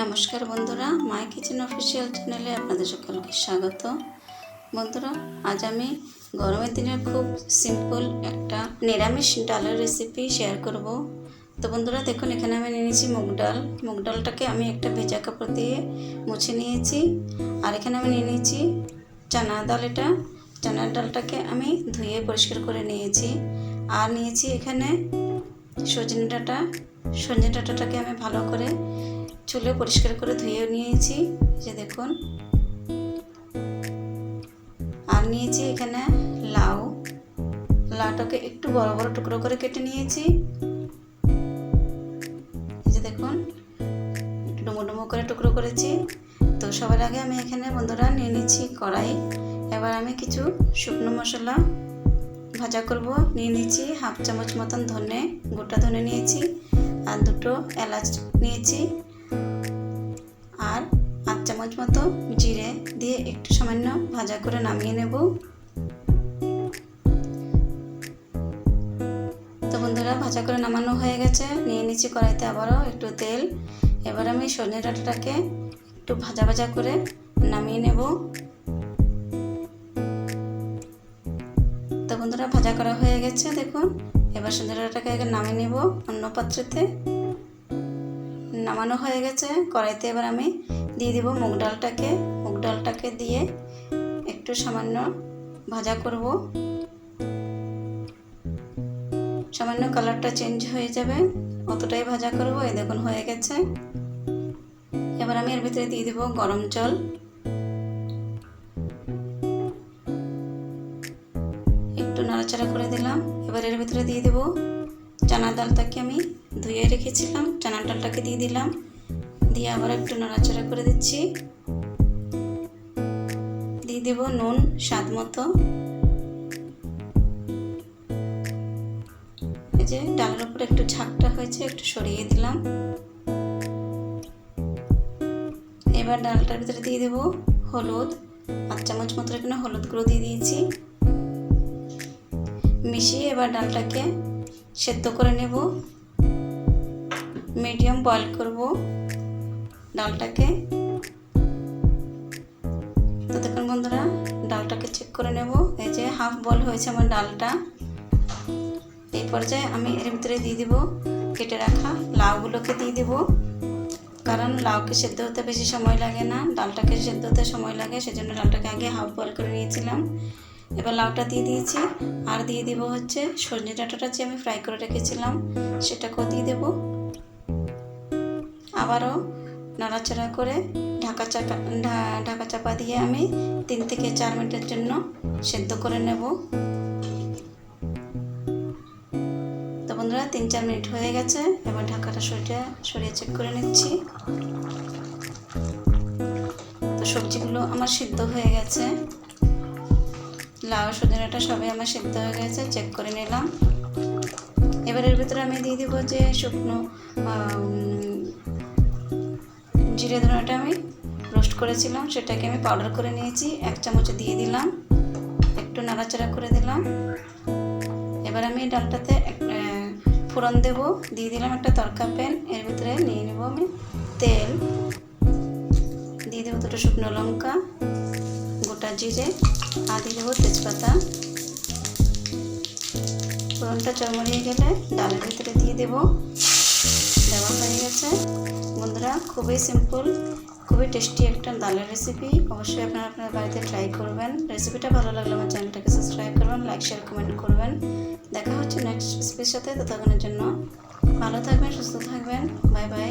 নমস্কার বন্ধুরা মাই kitchen official চ্যানেলে আপনাদের সকলকে স্বাগত। বন্ধুরা, আজ আমি গরমের দিনের খুব সিম্পল একটা নিরামিষ ডালের রেসিপি শেয়ার করব। তো বন্ধুরা, দেখুন, এখানে আমি নিয়ে নিয়েছি মুগ ডাল। মুগ ডালটাকে আমি একটা ভেজা কাপড় দিয়ে মুছে নিয়েছি। আর এখানে আমি নিয়ে নিয়েছি চানা ডাল এটা। চানার ডালটাকে আমি ধুয়ে পরিষ্কার করে নিয়েছি। আর নিয়েছি এখানে সজনে ডাঁটা। সজনে ডাঁটাটাকে আমি ভালো করে চুলে পরিষ্কার করে ধুয়ে নিয়েছি যে দেখুন। আর নিয়েছি এখানে লাউ। লাউটাকে একটু বড় বড় টুকরো করে কেটে নিয়েছি। যে দেখুন ডুমো ডুমো করে টুকরো করেছি। তো সবার আগে আমি এখানে বন্ধুরা নিয়ে নিচ্ছি কড়াই। এবার আমি কিছু শুকনো মশলা ভাজা করব। নিয়ে নিয়েছি হাফ চামচ মতন ধনে, গোটা ধনে নিয়েছি, আর দুটো এলাচ নিয়েছি। আর আট চামচ মতো জিরে দিয়ে একটু সামান্য ভাজা করে নামিয়ে নেব। তো বন্ধুরা, ভাজা করে নামানো হয়ে গেছে। নিয়ে নিচ্ছি কড়াইতে আবারও একটু তেল। এবার আমি সজনে ডাঁটাটাকে একটু ভাজা ভাজা করে নামিয়ে নেব। তো বন্ধুরা, ভাজা করা হয়ে গেছে, দেখুন। এবার সজনে ডাঁটাটাকে নামিয়ে নেব অন্য পাত্রেতে। নামানো হয়ে গেছে। কড়াইতে এবার আমি দিয়ে দিব মুগ ডালটাকে। মুগ ডালটাকে দিয়ে একটু সামান্য ভাজা করব। সামান্য কালারটা চেঞ্জ হয়ে যাবে। অতটাই ভাজা করব, এই দেখুন হয়ে গেছে। এবার আমি এর ভিতরে দিয়ে দিব গরম জল। একটু নাড়াচাড়া করে দিলাম। এবার এর ভিতরে দিয়ে দেবো চানা ডালটাকে আমি ধুয়ে রেখেছিলাম চানা ডালটাকে দিয়ে দিলাম। দিয়ে আবার একটু নাড়াচাড়া করে দিচ্ছি। দিয়ে দেব নুন, স্বাদ মতো। এই যে ডালের উপরে একটু ঝাঁকটা হয়েছে, একটু সরিয়ে দিলাম। এবার ডালটার ভিতরে দিয়ে দেব হলুদ। পাঁচ চামচ মতো এখানে হলুদ গুঁড়ো দিয়ে দিয়েছি। মিশিয়ে এবার ডালটাকে সেদ্ধ করে নেব। মিডিয়াম বয়েল করব ডালটাকে। তো দেখুন বন্ধুরা, ডালটাকে চেক করে নেব। এই যে হাফ বয়েল হয়েছে আমার ডালটা। এই পর্যায়ে আমি এর ভিতরে দিয়ে দিব কেটে রাখা লাউগুলোকে দিয়ে দিব। কারণ লাউকে সেদ্ধ হতে বেশি সময় লাগে না, ডালটাকে সেদ্ধ হতে সময় লাগে, সেজন্য ডালটাকে আগে হাফ বয়েল করে নিয়েছিলাম। এবার লাউটা দিয়ে দিয়েছি। আর দিয়ে দিব হচ্ছে সজনে ডাঁটাটা যে আমি ফ্রাই করে রেখেছিলাম, সেটাকেও দিয়ে দেব। আবারও নাড়াচাড়া করে ঢাকা চাপা ঢাকা চাপা দিয়ে আমি তিন থেকে চার মিনিটের জন্য সেদ্ধ করে নেব। তো বন্ধুরা, তিন চার মিনিট হয়ে গেছে। এবার ঢাকাটা সরিয়ে সরিয়ে চেক করে নিচ্ছি। তো সবজিগুলো আমার সিদ্ধ হয়ে গেছে। লাউ, সজনাটা সবই আমার সিদ্ধ হয়ে গেছে চেক করে নিলাম। এবার এর ভিতরে আমি দিয়ে দিব যে শুকনো জিরে ধনেটা আমি রোস্ট করেছিলাম, সেটাকে আমি পাউডার করে নিয়েছি, এক চামচ দিয়ে দিলাম, একটু নাড়াচাড়া করে দিলাম। এবার আমি ডালটাতে ফোড়ন দেব, দিয়ে দিলাম একটা তরকা প্যান, এর ভিতরে নিয়ে নেব আমি তেল। দিয়ে দেবো দুটো শুকনো লঙ্কা, গোটা জিরে, আর দিয়ে দেবো তেজপাতা। ফোড়নটা চরমরিয়ে গেলে ডালের ভিতরে দিয়ে দেবো। দেওয়া হয়ে গেছে। বন্ধুরা খুবই সিম্পল খুবই টেস্টি একটা ডালের রেসিপি অবশ্যই আপনারা আপনার বাড়িতে ট্রাই করবেন। রেসিপিটা ভালো লাগলে আমার চ্যানেলটাকে সাবস্ক্রাইব করবেন লাইক শেয়ার কমেন্ট করবেন। দেখা হচ্ছে নেক্সট রেসিপির সাথে। ততক্ষণের জন্য ভালো থাকবেন, সুস্থ থাকবেন। Bye bye